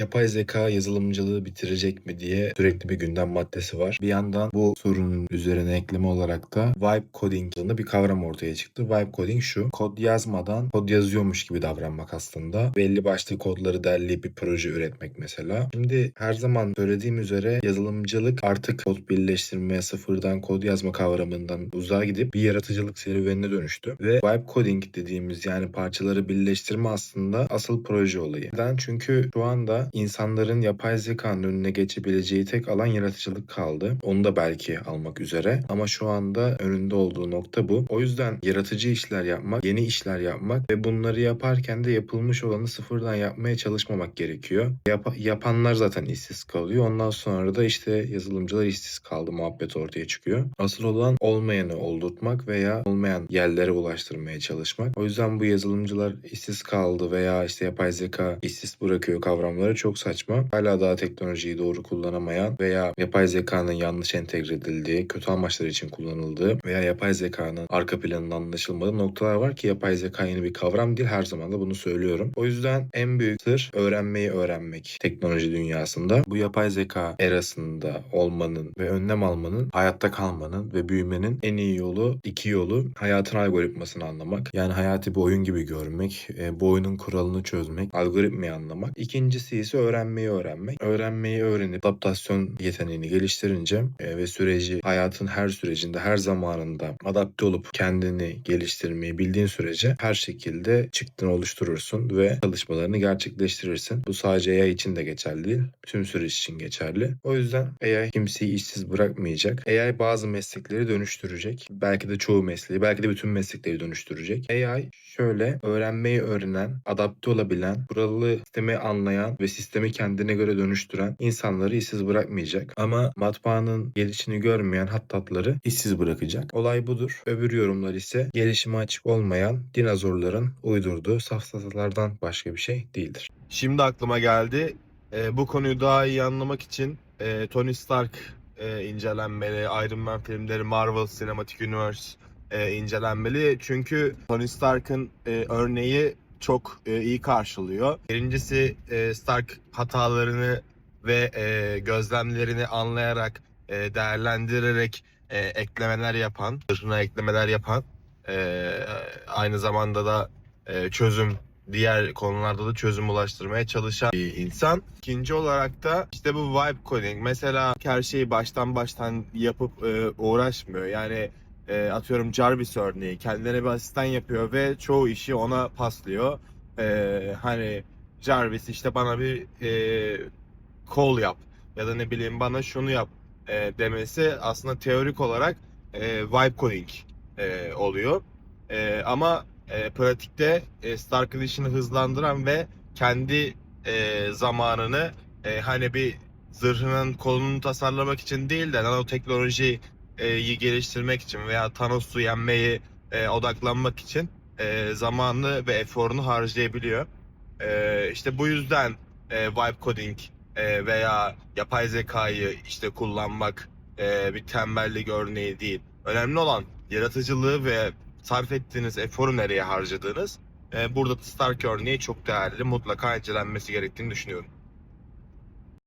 Yapay zeka yazılımcılığı bitirecek mi diye sürekli bir gündem maddesi var. Bir yandan bu sorunun üzerine ekleme olarak da vibe coding adında bir kavram ortaya çıktı. Vibe coding şu. Kod yazmadan kod yazıyormuş gibi davranmak aslında. Belli başlı kodları derleyip bir proje üretmek mesela. Şimdi her zaman söylediğim üzere yazılımcılık artık kod birleştirme, sıfırdan kod yazma kavramından uzağa gidip bir yaratıcılık serüvenine dönüştü. Ve vibe coding dediğimiz yani parçaları birleştirme aslında asıl proje olayı. Neden? Çünkü şu anda insanların yapay zekanın önüne geçebileceği tek alan yaratıcılık kaldı. Onu da belki almak üzere. Ama şu anda önünde olduğu nokta bu. O yüzden yaratıcı işler yapmak, yeni işler yapmak ve bunları yaparken de yapılmış olanı sıfırdan yapmaya çalışmamak gerekiyor. Yap- yapanlar zaten işsiz kalıyor. Ondan sonra da işte yazılımcılar işsiz kaldı muhabbet ortaya çıkıyor. Asıl olan olmayanı oldurtmak veya olmayan yerlere ulaştırmaya çalışmak. O yüzden bu yazılımcılar işsiz kaldı veya işte yapay zeka işsiz bırakıyor kavramları çok saçma. Hala daha teknolojiyi doğru kullanamayan veya yapay zekanın yanlış entegre edildiği, kötü amaçlar için kullanıldığı veya yapay zekanın arka planının anlaşılmadığı noktalar var ki yapay zeka yeni bir kavram değil. Her zaman da bunu söylüyorum. O yüzden en büyük sır öğrenmeyi öğrenmek teknoloji dünyasında. Bu yapay zeka erasında olmanın ve önlem almanın, hayatta kalmanın ve büyümenin en iyi yolu, iki yolu hayatın algoritmasını anlamak. Yani hayatı bir oyun gibi görmek, e, bu oyunun kuralını çözmek, algoritmayı anlamak. İkincisi ise öğrenmeyi öğrenmek. Öğrenmeyi öğrenip adaptasyon yeteneğini geliştirince e, ve süreci hayatın her sürecinde, her zamanında adapte olup kendini geliştirmeyi bildiğin sürece her şekilde çıktını oluşturursun ve çalışmalarını gerçekleştirirsin. Bu sadece AI için de geçerli değil, tüm süreç için geçerli. O yüzden AI kimseyi işsiz bırakmayacak. AI bazı meslekleri dönüştürecek. Belki de çoğu mesleği, belki de bütün meslekleri dönüştürecek. AI şöyle öğrenmeyi öğrenen, adapte olabilen, kuralı sistemi anlayan ve sistemi kendine göre dönüştüren insanları işsiz bırakmayacak. Ama matbaanın gelişini görmeyen hattatları işsiz bırakacak. Olay budur. Öbür yorumlar ise gelişime açık olmayan dinozorların uydurduğu safsatalardan başka bir şey değildir. Şimdi aklıma geldi. Ee, bu konuyu daha iyi anlamak için e, Tony Stark e, incelenmeli, Iron Man filmleri, Marvel Cinematic Universe e, incelenmeli. Çünkü Tony Stark'ın e, örneği çok e, iyi karşılıyor. Birincisi e, Stark hatalarını ve e, gözlemlerini anlayarak, e, değerlendirerek e, eklemeler yapan, zırhına eklemeler yapan, e, aynı zamanda da e, çözüm diğer konularda da çözüm ulaştırmaya çalışan bir insan. İkinci olarak da işte bu vibe coding. Mesela her şeyi baştan baştan yapıp e, uğraşmıyor. Yani e, atıyorum Jarvis örneği kendine bir asistan yapıyor ve çoğu işi ona paslıyor. E, hani Jarvis işte bana bir e, call yap ya da ne bileyim bana şunu yap e, demesi aslında teorik olarak e, vibe coding e, oluyor. E, ama e, pratikte e, Stark'ın işini hızlandıran ve kendi e, zamanını e, hani bir zırhının kolunu tasarlamak için değil de nanoteknolojiyi geliştirmek için veya Thanos'u yenmeyi e, odaklanmak için e, zamanını ve eforunu harcayabiliyor. E, işte bu yüzden e, vibe coding e, veya yapay zekayı işte kullanmak e, bir tembellik örneği değil. Önemli olan yaratıcılığı ve sarf ettiğiniz eforu nereye harcadığınız. E, burada Stark örneği çok değerli. Mutlaka incelenmesi gerektiğini düşünüyorum.